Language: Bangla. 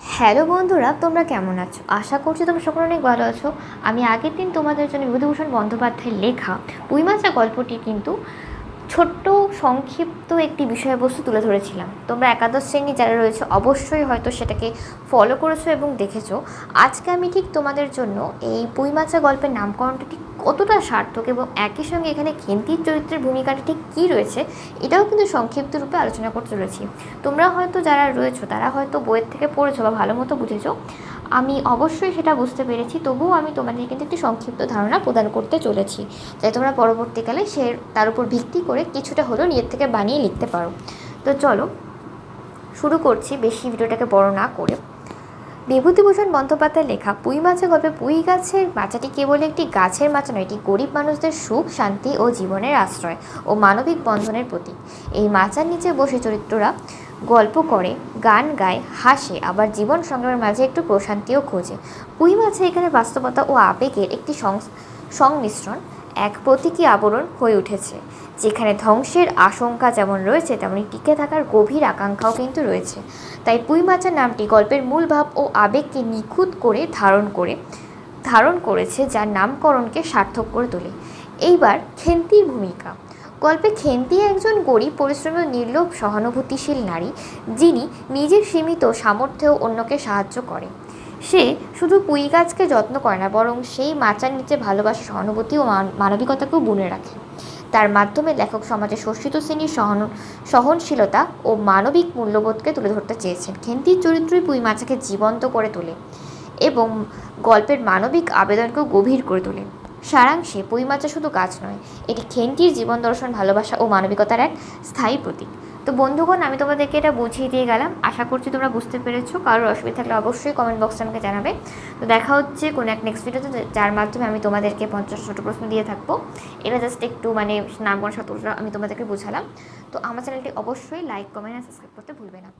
হ্যালো বন্ধুরা, তোমরা কেমন আছো? আশা করছি তোমরা সকলে অনেক ভালো আছো। আমি আগের দিন তোমাদের জন্য বিভূতিভূষণ বন্দ্যোপাধ্যায়ের লেখা পুইমাচা গল্পটি কিন্তু ছোট্ট, সংক্ষিপ্ত একটি বিষয়বস্তু তুলে ধরেছিলাম। তোমরা একাদশ শ্রেণি যারা রয়েছে, অবশ্যই হয়তো সেটাকে ফলো করেছ এবং দেখেছ। আজকে আমি ঠিক তোমাদের জন্য এই পুইমাচা গল্পের নামকরণটা ঠিক কতটা সার্থক এবং একই সঙ্গে এখানে খেন্তির চরিত্রের ভূমিকাটা ঠিক কী রয়েছে, এটাও কিন্তু সংক্ষিপ্ত রূপে আলোচনা করতে চলেছি। তোমরা হয়তো যারা রয়েছো, তারা হয়তো বইয়ের থেকে পড়েছো বা ভালো মতো বুঝেছ। আমি অবশ্যই সেটা বুঝতে পেরেছি, তবুও আমি তোমাদের কিন্তু একটি সংক্ষিপ্ত ধারণা প্রদান করতে চলেছি। যাতে তোমরা পরবর্তীকালে সে, তার উপর ভিত্তি করে কিছুটা হলেও নিজের থেকে বানিয়ে লিখতে পারো। তো চলো, শুরু করছি। বেশি ভিডিওটাকে বড় না করে। বিভূতিভূষণ বন্দ্যোপাধ্যায়ের লেখা, পুঁই মাছা গল্পে পুঁই গাছের মাচাটি কেবল একটি গাছের মাচা নয়, এটি গরিব মানুষদের সুখ, শান্তি ও জীবনের আশ্রয় ও মানবিক বন্ধনের প্রতীক। এই মাচার নিচে বসে চরিত্ররা গল্প করে, গান গায়, হাসে, আবার জীবন সংগ্রামের মাঝে একটু প্রশান্তিও খোঁজে। পুঁই মাছে এখানে বাস্তবতা ও আবেগের একটি সংমিশ্রণ। এক প্রতীকী আবরণ হয়ে উঠেছে, যেখানে ধ্বংসের আশঙ্কা যেমন রয়েছে, তেমনি টিকে থাকার গভীর আকাঙ্ক্ষাও কিন্তু রয়েছে। তাই পুঁই মাছের নামটি গল্পের মূল ভাব ও আবেগকে নিখুঁত করে ধারণ করে, ধারণ করেছে যার নামকরণকে সার্থক করে তোলে। এইবার খেন্তির ভূমিকা। গল্পে খেন্তি একজন গরিব, পরিশ্রমী নির্লোভ, সহানুভূতিশীল নারী, যিনি নিজের সীমিত সামর্থ্যেও অন্যকে সাহায্য করে। সে শুধু পুঁই গাছকে যত্ন করে না, বরং সেই মাচার নিচে ভালোবাসা, সহানুভূতি ও মান- মানবিকতাকেও বুনে রাখে। তার মাধ্যমে লেখক সমাজে শোষিত শ্রেণির সহন, সহনশীলতা ও মানবিক মূল্যবোধকে তুলে ধরতে চেয়েছেন। খেন্তির চরিত্রই পুঁই মাছাকে জীবন্ত করে তোলে এবং গল্পের মানবিক আবেদনকেও গভীর করে তোলে। সারাংশে পুঁই মাচা শুধু গাছ নয়, এটি খেন্তির জীবন দর্শন, ভালোবাসা ও মানবিকতার এক স্থায়ী প্রতীক। তো বন্ধুগণ, আমি তোমাদেরকে এটা বুঝিয়ে দিয়ে গেলাম। আশা করছি তোমরা বুঝতে পেরেছ। কারোর অসুবিধা থাকলে অবশ্যই কমেন্ট বক্সে আমাকে জানাবে। তো দেখা হচ্ছে কোনো এক নেক্সট ভিডিওতে যার মাধ্যমে আমি তোমাদেরকে পঞ্চাশ ছোটো প্রশ্ন দিয়ে থাকব। এটা জাস্ট একটু মানে নামগণ সতর্কটা আমি তোমাদেরকে বুঝালাম। তো আমার চ্যানেলটি অবশ্যই লাইক কমেন্ট আর সাবস্ক্রাইব করতে ভুলবে না।